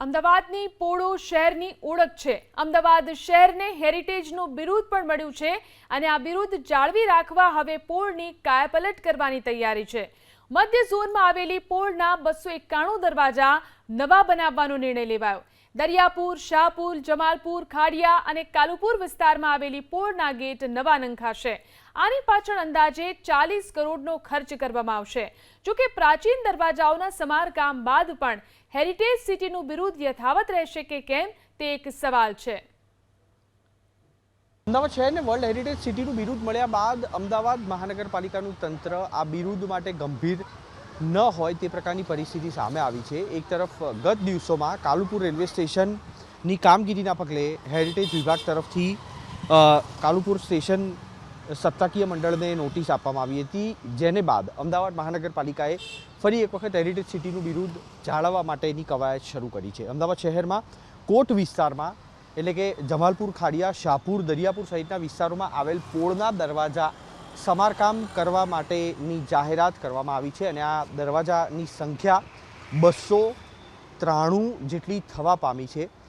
અમદાવાદની પોળો શહેરની ઓળખ છે. અમદાવાદ શહેરને હેરિટેજનું બિરુદ પણ મળ્યું છે અને આ બિરુદ જાળવી રાખવા હવે પોળની કાયાપલટ કરવાની તૈયારી છે. મધ્ય ઝોનમાં આવેલી પોળના બસો એકાણું દરવાજા નવા બનાવવાનો નિર્ણય લેવાયો. દરિયાપુર, શાહપુર, જમાલપુર, ખાડિયા અને કાલુપુર વિસ્તારમાં આવેલી પોળના ગેટ નવા નંખાશે. આની પાછળ અંદાજે ચાલીસ કરોડનો ખર્ચ કરવામાં આવશે. જોકે પ્રાચીન દરવાજાઓના સમારકામ બાદ પણ હેરિટેજ સિટીનું બિરુદ યથાવત રહેશે કે કેમ, તે એક સવાલ છે. અમદાવાદ શહેરને વર્લ્ડ હેરિટેજ સિટીનું બિરુદ મળ્યા બાદ અમદાવાદ મહાનગરપાલિકાનું તંત્ર આ બિરુદ માટે ગંભીર ન હોય તે પ્રકારની પરિસ્થિતિ સામે આવી છે. એક તરફ ગત દિવસોમાં કાલુપુર રેલવે સ્ટેશનની કામગીરીના પગલે હેરિટેજ વિભાગ તરફથી કાલુપુર સ્ટેશન સત્તાકીય મંડળને નોટિસ આપવામાં આવી હતી, જેને બાદ અમદાવાદ મહાનગરપાલિકાએ ફરી એક વખત હેરિટેજ સિટીનું બિરુદ જાળવવા માટેની કવાયત શરૂ કરી છે. અમદાવાદ શહેરમાં કોટ વિસ્તારમાં, એટલે કે જમાલપુર, ખાડિયા, શાહપુર, દરિયાપુર સહિતના વિસ્તારોમાં આવેલ પોળના દરવાજા સમારકામ કરવા માટેની જાહેરાત કરવામાં આવી છે અને આ દરવાજાની સંખ્યા બસો ત્રાણું જેટલી થવા પામી છે.